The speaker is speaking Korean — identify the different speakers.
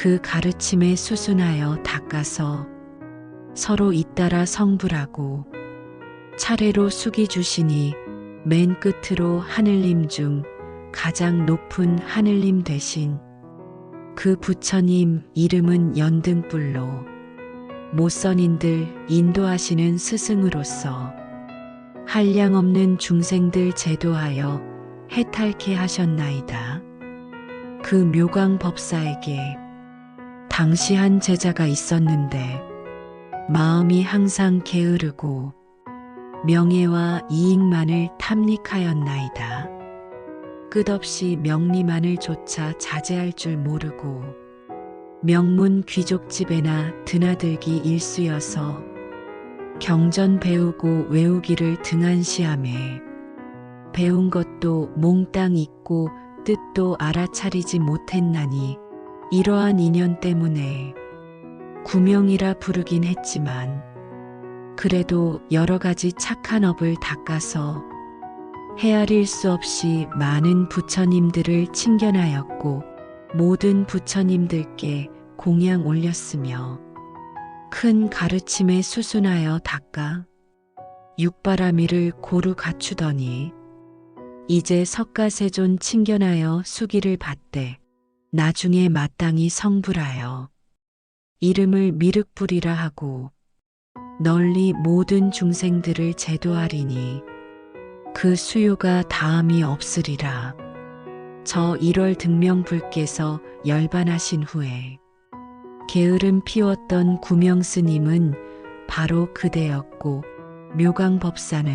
Speaker 1: 그 가르침에 수순하여 닦아서 서로 잇따라 성불하고 차례로 숙이 주시니 맨 끝으로 하늘님 중 가장 높은 하늘님 되신 그 부처님 이름은 연등불로 모선인들 인도하시는 스승으로서 한량 없는 중생들 제도하여 해탈케 하셨나이다. 그 묘광 법사에게 당시 한 제자가 있었는데 마음이 항상 게으르고 명예와 이익만을 탐닉하였나이다. 끝없이 명리만을 조차 자제할 줄 모르고 명문 귀족집에나 드나들기 일수여서 경전 배우고 외우기를 등한시함에 배운 것도 몽땅 잊고 뜻도 알아차리지 못했나니 이러한 인연 때문에 구명이라 부르긴 했지만 그래도 여러 가지 착한 업을 닦아서 헤아릴 수 없이 많은 부처님들을 칭견하였고 모든 부처님들께 공양 올렸으며 큰 가르침에 수순하여 닦아 육바라미를 고루 갖추더니 이제 석가세존 칭견하여 수기를 받되 나중에 마땅히 성불하여 이름을 미륵불이라 하고 널리 모든 중생들을 제도하리니 그 수요가 다음이 없으리라. 저 1월 등명불께서 열반하신 후에 게으름 피웠던 구명스님은 바로 그대였고 묘광법사는